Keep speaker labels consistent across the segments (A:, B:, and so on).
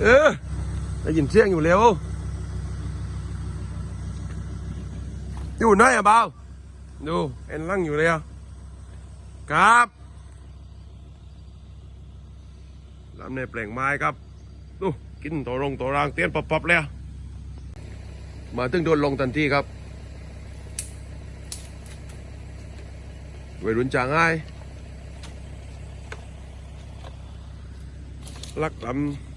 A: เออได้ยินเสียงอยู่แล้วอยู่ไหนอะเบาดูเอ็นลังอยู่เลยอะครับลำในแปลงไม้ครับดูกินตัวรงตัวรางเตี้ยนปับๆเลยอะมาถึงโดนลงทันทีครับวัยรุ่นจางง่ายลักลำ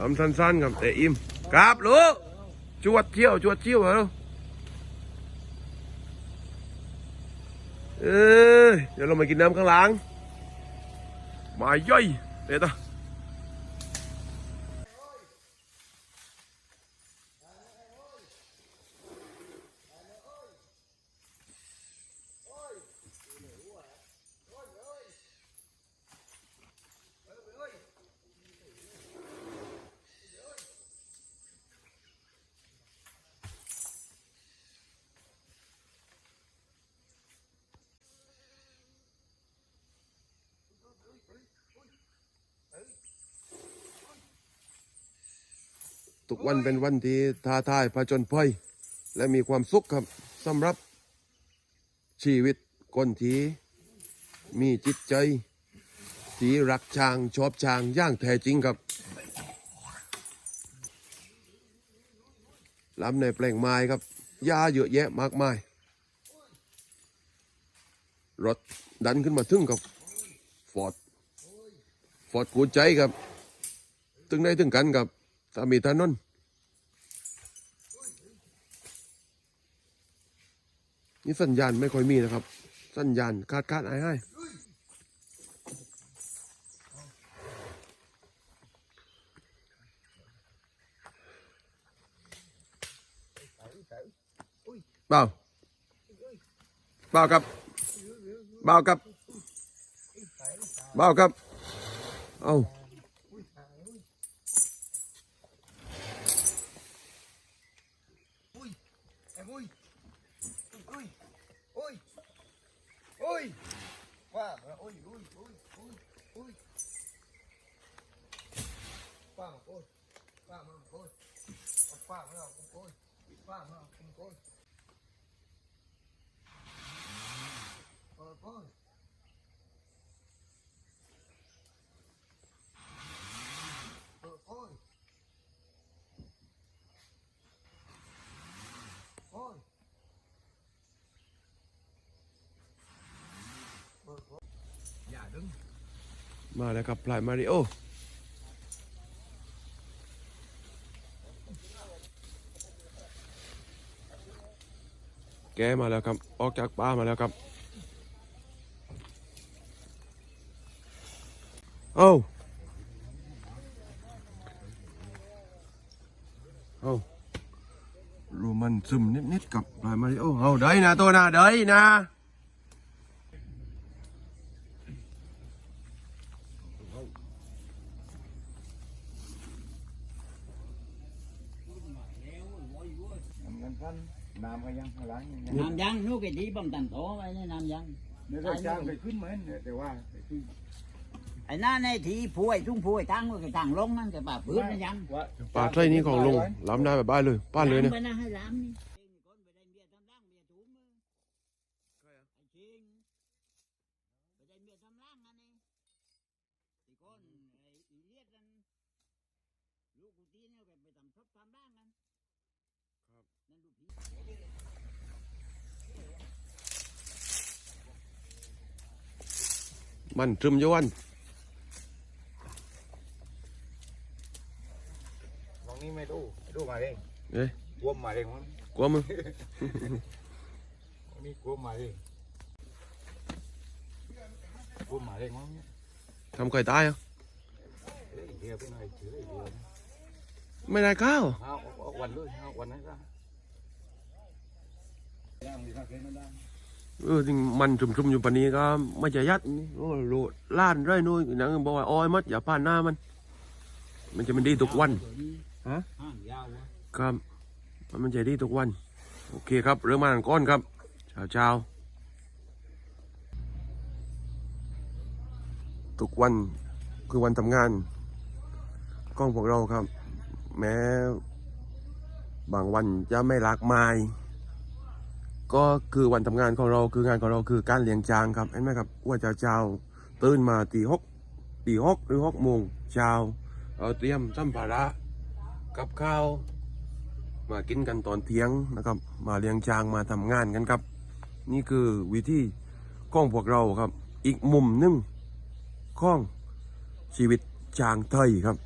A: ลำสั้นๆครับแต่อิ่มกราบลูกจวดเที่ยวจวดเที่ยวเหรอเอ้ยเดี๋ยวเรามากินน้ำข้างหลังมาย่อยเดี๋ยวต่ ทุกวันเป็นวันที่ท้าทายผจญภัยและมีความสุขครับสำหรับชีวิตคนที่มีจิตใจที่รักช้างชอบช้างอย่างแท้จริงครับลำในแปลงไม้ครับหญ้าเยอะแยะมากมายรถดันขึ้นมาถึงกับฟอร์ดฟอร์ดกูใจครับ ถึงได้ถึงกันกับ ถ้ามีถนนนี่สัญญาณไม่ค่อยมีนะครับ สัญญาณคาดคาดหายหายเปล่าเปล่าครับเปล่าครับเปล่าครับ เอา
B: ยว่าโอ้ยโอ้ยโอ้ยโอ้ยโอ้ยป้ามาโอ้ยป้ามาโอ้ยป้ามาโอ้ยป้ามาโอ้ย một côi. Qua một côi. Côi. อย่าดึง
A: มาแล้วครับพลายมาริโอแกมาแล้วครับ ออกจากป่ามาแล้วครับ เอ้า เอ้ารูมันซึมนิดๆกับพลายมาริโอ เอาได้นะตัวนะได้นะ
B: มันพั นน้ำก็ยังข้างหลังยัง
C: Nam Giang nó cái đi bằng tần tổ vậy nên Nam Giang
B: เดี๋ยวเราจ้างไปขึ้นเหมือนแต่ว่าไปขึ้น
C: ไอ้นั่นไอ้ที่พวยทุ่งพวยตั้งไว้ cái tàng lông นั่น cái bà พื้นนะยัง
B: ว่า
A: ป่าไทยนี้ของลุงล้ำได้แบบบ้านเลยบ้านเลยเนี่ย
C: ไปนะให้ล้ำนี่คนไปได้เมียทำร่างเมียถุงไอ้ชิงไปได้เมียทำร่างอันนี้ที่คนไอ้อีเลียดนั่นลูกกูตีเนี่ยไปทำชอบทำร่างกัน นั่นลูกผี
A: มันซึมอยวัน
B: ตรงนี้ไม่ดูดูมาเอง
A: เอ้ย
B: กลัวมาเองมั้ง
A: กลัวมึง
B: ตรงนี้กลัวมาเองกลัวมาเองมั้ง
A: ทำใครตายอะ
B: เฮ้ยเดี๋ยวไปหน่อยเดี๋ยวเดี๋ยว
A: ไม่ได้ข้าว
B: เอาเอา วันเลยเอาวันนั้นก็เอ
A: อจริงมันชุ่มๆอยู่ปานนี้ก็ไม่จะยัดนี่โอ้โหล้านไร่นู่นนังบอกว่าอ้อยมัดอย่าผ่านหน้ามัน มันจะมันดีทุกวันฮะครับมันจะดีทุกวัน โอเคครับเรื่องมาก้อนครับเช้าเช้าทุกวันคือวันทำงานของพวกเราครับ แม้ บางวันจะไม่หลากไมายก็คือวันทำงานของเราคืองานของเราคือการเลี้ยงจางครับเห็นไหมครับว่าจะเช้าตื่นมาตีหกตีหกหรือหกโมงเช้าเราเตรียมสัมภาระกับข้าว มากินกันตอนเที่ยงนะครับ มาเลี้ยงจางมาทำงานกันครับ นี่คือวิธีของพวกเราครับ อีกมุมหนึงของชีวิตจางไทยครับ